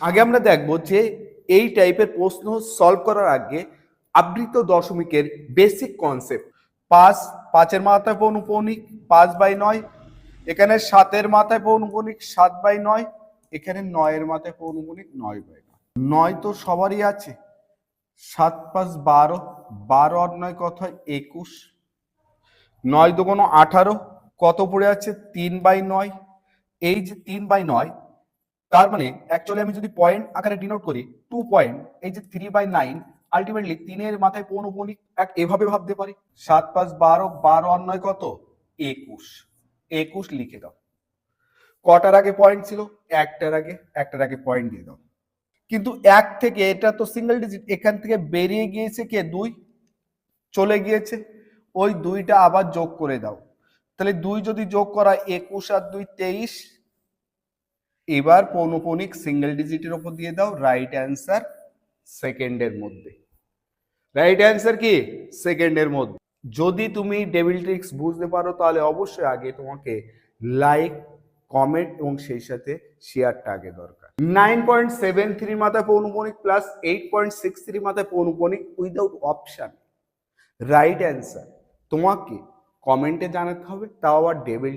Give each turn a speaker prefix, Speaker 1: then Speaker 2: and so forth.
Speaker 1: আগে আমরা দেখব যে এই টাইপের প্রশ্ন সলভ করার আগে আবৃত দশমিকের বেসিক কনসেপ্ট পাঁচ, পাঁচের মাথায় পৌনপৌনিক, পাঁচ বাই নয়, এখানে সাতের মাথায় পৌনপৌনিক, সাত বাই নয়, এখানে নয়ের মাথায় পৌনপৌনিক, নয় বাই নয়। তো সবারই আছে। সাত পাঁচ বারো বারো আর নয় কত হয়? একুশ। নয় দুগুণ আঠারো, কত পড়ে আছে? তিন বাই নয়। এই যে তিন বাই নয় তার মানে অ্যাকচুয়ালি আমি যদি পয়েন্ট আকারে ডিনোট করি টু পয়েন্ট এই যে থ্রি বাই নাইন আলটিমেটলি তিনের মাথায় পৌনপৌনিক এক এভাবে ভাবতে পারি? সাত পাঁচ বারো বারো আর নয় কত? একুশ। একুশ লিখে দাও। কটার আগে পয়েন্ট ছিল? একটার আগে একটার আগে পয়েন্ট দিয়ে দাও। কিন্তু এক থেকে, এটা তো সিঙ্গেল ডিজিট এখান থেকে বেরিয়ে গিয়েছে কে? দুই। চলে গিয়েছে। ওই দুইটা আবার যোগ করে দাও। তাহলে দুই যদি যোগ করা একুশ আর দুই তেইশ এবার পৌনপৌনিক সিঙ্গেল ডিজিটের ওপর দিয়ে দাও রাইট অ্যান্সার সেকেন্ডের মধ্যে। রাইট অ্যান্সার কি? সেকেন্ডের মধ্যে। যদি তুমি ডেভিল ট্রিক্স বুঝতে পারো, তাহলে অবশ্যই আগে তোমাকে লাইক কমেন্ট এবং সেই সাথে শেয়ারটা আগে দরকার। নাইন পয়েন্ট সেভেন থ্রি মাথায় পৌনপৌনিক plus eight point six three মাথায় পৌনপৌনিক উইদাউট অপশান রাইট অ্যান্সার তোমাকে কমেন্টে জানাতে হবে, তাও আবার ডেভিল